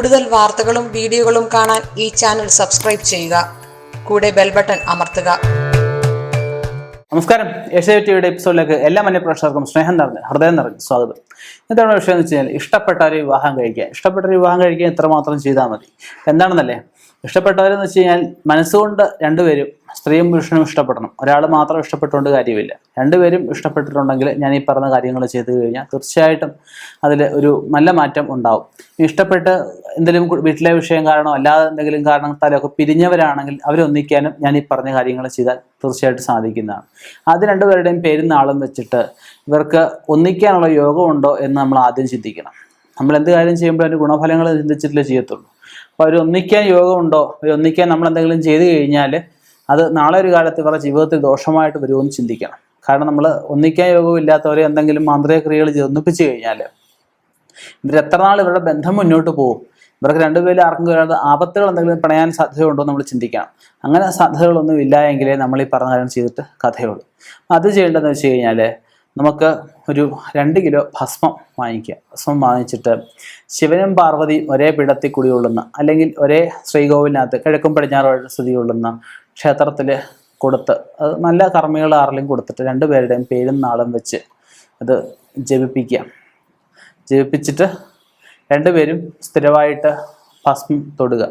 കൂടുതൽ വാർത്തകളും വീഡിയോകളും കാണാൻ ഈ ചാനൽ സബ്സ്ക്രൈബ് ചെയ്യുക. കൂടെ ബെൽ ബട്ടൺ അമർത്തുക. നമസ്കാരം. ഏഷ്യ ടിവിയുടെ എപ്പിസോഡിലേക്ക് എല്ലാ മന്യ പ്രേക്ഷകർക്കും സ്നേഹം നിറഞ്ഞ് ഹൃദയം നിറഞ്ഞ് സ്വാഗതം. എന്താണ് വിഷയം എന്ന് വെച്ച് കഴിഞ്ഞാൽ ഇഷ്ടപ്പെട്ട ഒരു വിവാഹം കഴിക്കുക. ഇഷ്ടപ്പെട്ട ഒരു വിവാഹം കഴിക്കുക എത്രമാത്രം ചെയ്താൽ മതി. എന്താണെന്നല്ലേ? ഇഷ്ടപ്പെട്ടവരെന്ന് വെച്ച് കഴിഞ്ഞാൽ മനസ്സുകൊണ്ട് രണ്ടുപേരും സ്ത്രീയും പുരുഷനും ഇഷ്ടപ്പെടണം. ഒരാൾ മാത്രം ഇഷ്ടപ്പെട്ടുകൊണ്ട് കാര്യമില്ല. രണ്ടുപേരും ഇഷ്ടപ്പെട്ടിട്ടുണ്ടെങ്കിൽ ഞാൻ ഈ പറഞ്ഞ കാര്യങ്ങൾ ചെയ്തു കഴിഞ്ഞാൽ തീർച്ചയായിട്ടും അതിൽ ഒരു നല്ല മാറ്റം ഉണ്ടാവും. ഇഷ്ടപ്പെട്ട് എന്തെങ്കിലും വീട്ടിലെ വിഷയം കാരണമോ അല്ലാതെ എന്തെങ്കിലും കാരണത്താലൊക്കെ പിരിഞ്ഞവരാണെങ്കിൽ അവരൊന്നിക്കാനും ഞാൻ ഈ പറഞ്ഞ കാര്യങ്ങൾ ചെയ്താൽ തീർച്ചയായിട്ടും സാധിക്കുന്നതാണ്. അത് രണ്ടുപേരുടെയും പേരും നാളും വെച്ചിട്ട് ഇവർക്ക് ഒന്നിക്കാനുള്ള യോഗമുണ്ടോ എന്ന് നമ്മൾ ആദ്യം ചിന്തിക്കണം. നമ്മൾ എന്ത് കാര്യം ചെയ്യുമ്പോഴും അതിന്റെ ഗുണഫലങ്ങൾ ചിന്തിച്ചിട്ടില്ല ചെയ്യത്തുള്ളൂ. അപ്പോൾ അവർ ഒന്നിക്കാൻ യോഗമുണ്ടോ? അവർ ഒന്നിക്കാൻ നമ്മൾ എന്തെങ്കിലും ചെയ്തു കഴിഞ്ഞാൽ അത് നാളെ ഒരു കാലത്ത് ഇവരുടെ ജീവിതത്തിൽ ദോഷമായിട്ട് വരുമെന്ന് ചിന്തിക്കണം. കാരണം നമ്മൾ ഒന്നിക്കാൻ യോഗമില്ലാത്തവരെ എന്തെങ്കിലും മാന്ത്രികക്രിയകൾ ചെയ്ത് ഒന്നിപ്പിച്ച് കഴിഞ്ഞാൽ ഇവർ എത്ര നാൾ ഇവരുടെ ബന്ധം മുന്നോട്ട് പോകും? ഇവർക്ക് രണ്ടുപേരും ആർക്കും വരാതെ ആപത്തുകൾ എന്തെങ്കിലും പണയാൻ സാധ്യതയുണ്ടോ എന്ന് നമ്മൾ ചിന്തിക്കണം. അങ്ങനെ സാധ്യതകളൊന്നും ഇല്ല എങ്കിലേ നമ്മൾ ഈ പറഞ്ഞ കാര്യം ചെയ്തിട്ട് കഥയുള്ളൂ. അത് ചെയ്യേണ്ടതെന്ന് വെച്ച് കഴിഞ്ഞാൽ നമുക്ക് ഒരു രണ്ട് കിലോ ഭസ്മം വാങ്ങിക്കുക ഭസ്മം വാങ്ങിച്ചിട്ട് ശിവനും പാർവതിയും ഒരേ പീഠത്തിൽ കുടികൊള്ളുന്ന അല്ലെങ്കിൽ ഒരേ ശ്രീകോവിലിനകത്ത് കിഴക്കും പടിഞ്ഞാറുമായിട്ട് സ്ഥിതി കൊള്ളുന്ന ക്ഷേത്രത്തിൽ കൊടുത്ത് അത് നല്ല കർമ്മികൾ ആരെങ്കിലും കൊടുത്തിട്ട് രണ്ടുപേരുടെയും പേരും നാളും വെച്ച് അത് ജപിപ്പിക്കുക ജപിപ്പിച്ചിട്ട് രണ്ടുപേരും സ്ഥിരമായിട്ട് ഭസ്മം തൊടുക.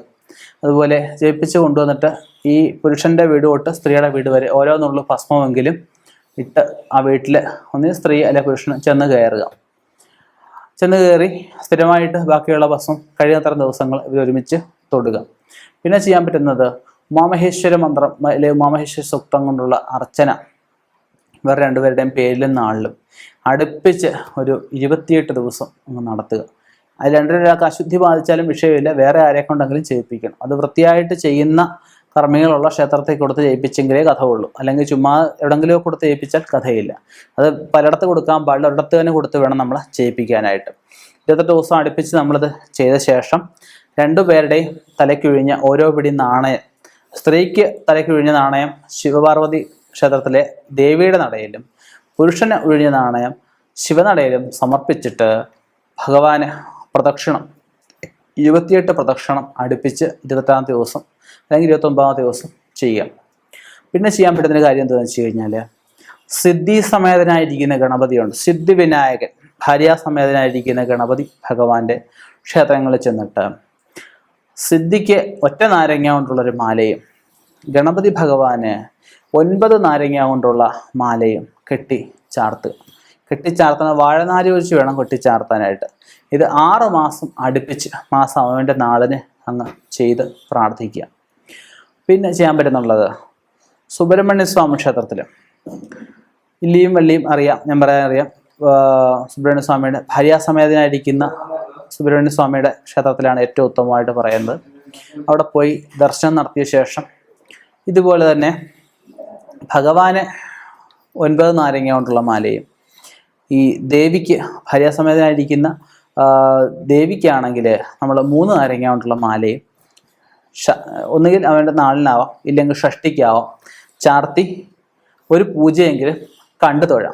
അതുപോലെ ജപിപ്പിച്ച് കൊണ്ടുവന്നിട്ട് ഈ പുരുഷന്റെ വീട് തൊട്ട് സ്ത്രീയുടെ വീട് വരെ ഓരോന്നുള്ള ഭസ്മമെങ്കിലും ഇട്ട് ആ വീട്ടിൽ ഒന്നീ സ്ത്രീ അല്ലെ പുരുഷന് ചെന്ന് കയറുക. ചെന്ന് കയറി സ്ഥിരമായിട്ട് ബാക്കിയുള്ള ബസ്സും കഴിയുന്നത്ര ദിവസങ്ങൾ ഇവർ ഒരുമിച്ച് തൊടുക. പിന്നെ ചെയ്യാൻ പറ്റുന്നത് ഉമാമഹേശ്വര മന്ത്രം അല്ലെങ്കിൽ ഉമാമഹേശ്വര സൂക്തം കൊണ്ടുള്ള അർച്ചന. ഇവർ രണ്ടുപേരുടെയും പേരിലും നാളിലും അടുപ്പിച്ച് ഒരു ഇരുപത്തിയെട്ട് ദിവസം ഒന്ന് നടത്തുക. അത് രണ്ടുപേരൊരാൾക്ക് അശുദ്ധി ബാധിച്ചാലും വിഷയമില്ല വേറെ ആരെ കൊണ്ടെങ്കിലും ചെയ്യിപ്പിക്കണം. അത് വൃത്തിയായിട്ട് ചെയ്യുന്ന കർമ്മികളുള്ള ക്ഷേത്രത്തിൽ കൊടുത്ത് ജയിപ്പിച്ചെങ്കിലേ കഥ ഉള്ളൂ അല്ലെങ്കിൽ ചുമ്മാ എവിടെങ്കിലും കൊടുത്ത് ജയിപ്പിച്ചാൽ കഥയില്ല. അത് പലയിടത്ത് കൊടുക്കാൻ പാടില്ല ഒരിടത്ത് തന്നെ കൊടുത്ത് വേണം നമ്മൾ ചെയ്യിപ്പിക്കാനായിട്ട് ഇരുപത്തെട്ട് ദിവസം അടുപ്പിച്ച് നമ്മളിത് ചെയ്ത ശേഷം രണ്ടുപേരുടെയും തലയ്ക്കൊഴിഞ്ഞ ഓരോ പിടി നാണയം സ്ത്രീക്ക് തലയ്ക്കൊഴിഞ്ഞ നാണയം ശിവപാർവതി ക്ഷേത്രത്തിലെ ദേവിയുടെ നടയിലും പുരുഷന് ഒഴിഞ്ഞ നാണയം ശിവനടയിലും സമർപ്പിച്ചിട്ട് ഭഗവാന് പ്രദക്ഷിണം ഇരുപത്തിയെട്ട് പ്രദക്ഷിണം അടുപ്പിച്ച് ഇരുപത്താമത്തെ ദിവസം അല്ലെങ്കിൽ ഇരുപത്തൊമ്പതാമത്തെ ദിവസം ചെയ്യാം. പിന്നെ ചെയ്യാൻ പറ്റുന്ന കാര്യം എന്താണെന്ന് വെച്ച് കഴിഞ്ഞാൽ സിദ്ധി സമേതനായിരിക്കുന്ന ഗണപതിയുണ്ട്. സിദ്ധി വിനായകൻ ഭാര്യാസമേതനായിരിക്കുന്ന ഗണപതി ഭഗവാന്റെ ക്ഷേത്രങ്ങളിൽ ചെന്നിട്ട് സിദ്ധിക്ക് ഒറ്റ നാരങ്ങ കൊണ്ടുള്ളൊരു മാലയും ഗണപതി ഭഗവാന് ഒൻപത് നാരങ്ങ കൊണ്ടുള്ള മാലയും കെട്ടി ചാർത്തുക കെട്ടിച്ചാർത്തുന്ന വാഴനാരി വെച്ച് വേണം കെട്ടിച്ചാർത്താനായിട്ട് ഇത് ആറ് മാസം അടുപ്പിച്ച് മാസം അവന്റെ നാളിന് അങ്ങ് ചെയ്ത് പ്രാർത്ഥിക്കുക. പിന്നെ ചെയ്യാൻ പറ്റുന്നുള്ളത് സുബ്രഹ്മണ്യ സ്വാമി ക്ഷേത്രത്തിൽ ഇല്ലിയും വള്ളിയും അറിയാം ഞാൻ പറയാൻ അറിയാം. സുബ്രഹ്മണ്യ സ്വാമിയുടെ ഭാര്യാസമേതനായിരിക്കുന്ന സുബ്രഹ്മണ്യ സ്വാമിയുടെ ക്ഷേത്രത്തിലാണ് ഏറ്റവും ഉത്തമമായിട്ട് പറയുന്നത്. അവിടെ പോയി ദർശനം നടത്തിയ ശേഷം ഇതുപോലെ തന്നെ ഭഗവാന് ഒൻപത് നാരങ്ങ കൊണ്ടുള്ള മാലയും ഈ ദേവിക്ക് ഭാര്യാസമേതനായിരിക്കുന്ന ദേവിക്കാണെങ്കിൽ നമ്മൾ മൂന്ന് നാരങ്ങ കൊണ്ടുള്ള മാലയും ഒന്നുകിൽ അവന്റെ നാളിനാവാം ഇല്ലെങ്കിൽ ഷഷ്ടിക്കാവാം. ചാർത്തി ഒരു പൂജയെങ്കിലും കണ്ടു തൊഴാം.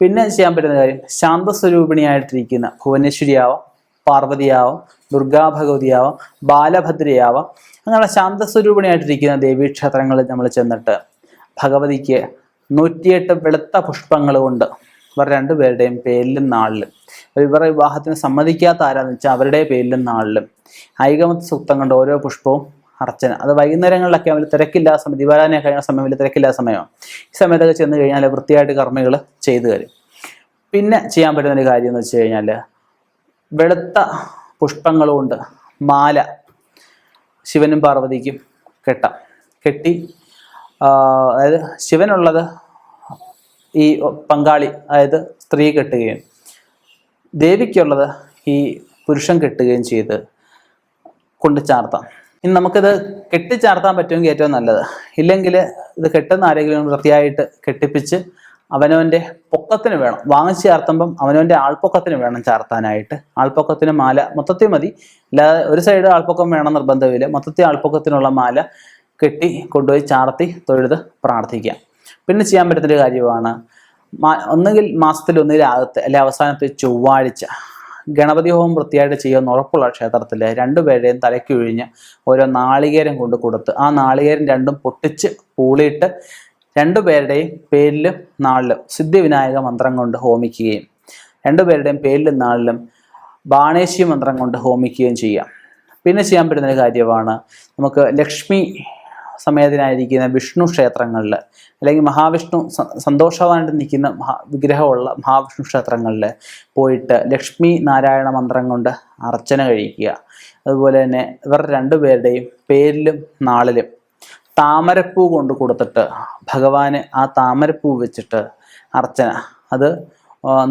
പിന്നെ ചെയ്യാൻ പറ്റുന്ന കാര്യം? ശാന്തസ്വരൂപിണിയായിട്ടിരിക്കുന്ന ഭുവനേശ്വരിയാവാം പാർവതിയാവാം ദുർഗാ ഭഗവതിയാവാം ബാലഭദ്രയാവാം. അങ്ങനെയുള്ള ശാന്തസ്വരൂപിണിയായിട്ടിരിക്കുന്ന ദേവീക്ഷേത്രങ്ങളിൽ നമ്മൾ ചെന്നിട്ട് ഭഗവതിക്ക് നൂറ്റിയെട്ട് വെളുത്ത പുഷ്പങ്ങൾ കൊണ്ട് ഇവർ രണ്ടുപേരുടെയും പേരിലും നാളിലും. ഇവരുടെ വിവാഹത്തിന് സമ്മതിക്കാത്ത ആരാന്ന് വെച്ചാൽ അവരുടെ പേരിലും നാളിലും. ഐകമത്യ സൂക്തം കൊണ്ട് ഓരോ പുഷ്പവും അർച്ചന. അത് വൈകുന്നേരങ്ങളിലൊക്കെ അവർ തിരക്കില്ലാത്ത സമയം ദീപാരാധന കഴിഞ്ഞ സമയം വലിയ തിരക്കില്ലാത്ത സമയമാണ് ഈ സമയത്തൊക്കെ ചെന്ന് കഴിഞ്ഞാൽ വൃത്തിയായിട്ട് കർമ്മികൾ ചെയ്തു തരും. പിന്നെ ചെയ്യാൻ പറ്റുന്ന ഒരു കാര്യം എന്ന് വെച്ച് കഴിഞ്ഞാൽ വെളുത്ത പുഷ്പങ്ങൾ കൊണ്ട് മാല. ശിവനും പാർവതിക്കും കെട്ടാം. കെട്ടി അതായത് ശിവനുള്ളത് ഈ പങ്കാളി അതായത് സ്ത്രീ കെട്ടുകയും. ദേവിക്കുള്ളത് ഈ പുരുഷൻ കെട്ടുകയും ചെയ്ത് കൊണ്ട് ചാർത്താം. ഇനി നമുക്കിത് കെട്ടിച്ചാർത്താൻ പറ്റുമെങ്കിൽ ഏറ്റവും നല്ലത്. ഇല്ലെങ്കിൽ ഇത് കെട്ടുന്ന ആരെങ്കിലും വൃത്തിയായിട്ട് കെട്ടിപ്പിച്ച് അവനവന്റെ പൊക്കത്തിന് വേണം. വാങ്ങിച്ച് ചാർത്തുമ്പം അവനവന്റെ ആൾപ്പൊക്കത്തിന് വേണം ചാർത്താനായിട്ട്. ആൾപ്പൊക്കത്തിന് മാല മൊത്തത്തിൽ മതി. അല്ലാതെ ഒരു സൈഡ് ആൾപ്പൊക്കം വേണം നിർബന്ധമില്ല. മൊത്തത്തിൽ ആൾപ്പൊക്കത്തിനുള്ള മാല കെട്ടി കൊണ്ടുപോയി ചാർത്തി തൊഴുത് പ്രാർത്ഥിക്കാം. പിന്നെ ചെയ്യാൻ പറ്റുന്നൊരു കാര്യമാണ്. ഒന്നുകിൽ മാസത്തിൽ ഒന്നുകിൽ ആകത്തെ അല്ലെ അവസാനത്തെ ചൊവ്വാഴ്ച ഗണപതി ഹോമം വൃത്തിയായിട്ട് ചെയ്യുമെന്ന് ഉറപ്പുള്ള ക്ഷേത്രത്തിൽ രണ്ടുപേരുടെയും തലയ്ക്ക് ഒഴിഞ്ഞ് ഓരോ നാളികേരം കൊണ്ട് കൊടുത്ത് ആ നാളികേരം രണ്ടും പൊട്ടിച്ച് പൂളിയിട്ട് രണ്ടുപേരുടെയും പേരിലും നാളിലും സിദ്ധിവിനായക മന്ത്രം കൊണ്ട് ഹോമിക്കുകയും രണ്ടുപേരുടെയും പേരിലും നാളിലും ബാണേശ്വരി മന്ത്രം കൊണ്ട് ഹോമിക്കുകയും ചെയ്യാം. പിന്നെ ചെയ്യാൻ പറ്റുന്ന ഒരു കാര്യമാണ് നമുക്ക് ലക്ഷ്മി സമേതനായിരിക്കുന്ന വിഷ്ണു ക്ഷേത്രങ്ങളിൽ അല്ലെങ്കിൽ മഹാവിഷ്ണു സന്തോഷവാനായിട്ട് നിൽക്കുന്ന മഹാ വിഗ്രഹമുള്ള മഹാവിഷ്ണു ക്ഷേത്രങ്ങളിൽ പോയിട്ട് ലക്ഷ്മി നാരായണ മന്ത്രം കൊണ്ട് അർച്ചന കഴിക്കുക. അതുപോലെ തന്നെ ഇവർ രണ്ടുപേരുടെയും പേരിലും നാളിലും താമരപ്പൂ കൊണ്ട് കൊടുത്തിട്ട് ഭഗവാന് ആ താമരപ്പൂ വെച്ചിട്ട് അർച്ചന. അത്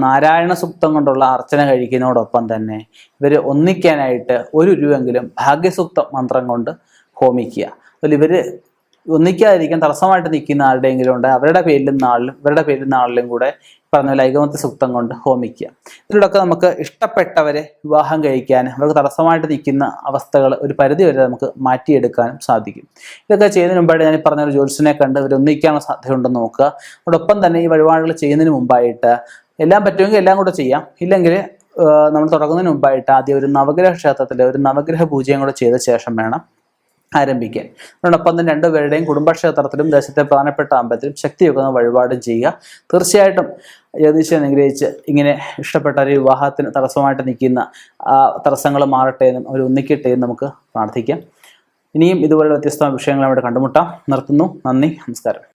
നാരായണ സൂക്തം കൊണ്ടുള്ള അർച്ചന കഴിക്കുന്നതോടൊപ്പം തന്നെ ഇവർ ഒന്നിക്കാനായിട്ട് ഒരു രൂപെങ്കിലും ഭാഗ്യസൂക്ത മന്ത്രം കൊണ്ട് ഹോമിക്കുക. അതിൽ ഇവർ ഒന്നിക്കാതിരിക്കാൻ തടസ്സമായിട്ട് നിൽക്കുന്ന ആരുടെയെങ്കിലും ഉണ്ട് അവരുടെ പേരിലും നാളിലും ഇവരുടെ പേരിലും നാളിലും കൂടെ പറഞ്ഞ പോലെ ഐകമത്യ സൂക്തം കൊണ്ട് ഹോമിക്കുക. ഇതിലൂടെയൊക്കെ നമുക്ക് ഇഷ്ടപ്പെട്ടവരെ വിവാഹം കഴിക്കാനും അവർക്ക് തടസ്സമായിട്ട് നിൽക്കുന്ന അവസ്ഥകൾ ഒരു പരിധി വരെ നമുക്ക് മാറ്റിയെടുക്കാനും സാധിക്കും. ഇതൊക്കെ ചെയ്യുന്നതിന് മുമ്പായിട്ട് ഞാൻ പറഞ്ഞ ഒരു ജ്യോത്സ്യനെ കണ്ട് ഇവർ ഒന്നിക്കാനുള്ള സാധ്യതയുണ്ടെന്ന് നോക്കുക. അതോടൊപ്പം തന്നെ ഈ വഴിപാടുകൾ ചെയ്യുന്നതിന് മുമ്പായിട്ട് എല്ലാം പറ്റുമെങ്കിൽ എല്ലാം കൂടെ ചെയ്യാം. ഇല്ലെങ്കിൽ നമ്മൾ തുടങ്ങുന്നതിന് മുമ്പായിട്ട് ആദ്യം ഒരു നവഗ്രഹ ക്ഷേത്രത്തിൽ ഒരു നവഗ്രഹ പൂജയും കൂടെ ചെയ്ത ശേഷം വേണം ആരംഭിക്കാൻ അതോടൊപ്പം തന്നെ രണ്ടുപേരുടെയും കുടുംബക്ഷേത്രത്തിലും ദേശത്തെ പ്രധാനപ്പെട്ട അമ്പലത്തിലും ശക്തിയൊക്കുന്ന വഴിപാടും ചെയ്യുക. തീർച്ചയായിട്ടും ജ്യോതിഷ അനുഗ്രഹിച്ച് ഇങ്ങനെ ഇഷ്ടപ്പെട്ട ഒരു വിവാഹത്തിന് തടസ്സമായിട്ട് നിൽക്കുന്ന ആ തടസ്സങ്ങൾ മാറട്ടെ എന്നും അവർ ഒന്നിക്കട്ടെ എന്നും നമുക്ക് പ്രാർത്ഥിക്കാം. ഇനിയും ഇതുപോലെ വ്യത്യസ്തമായ വിഷയങ്ങൾ അവിടെ കണ്ടുമുട്ടാം. നിർത്തുന്നു. നന്ദി. നമസ്കാരം.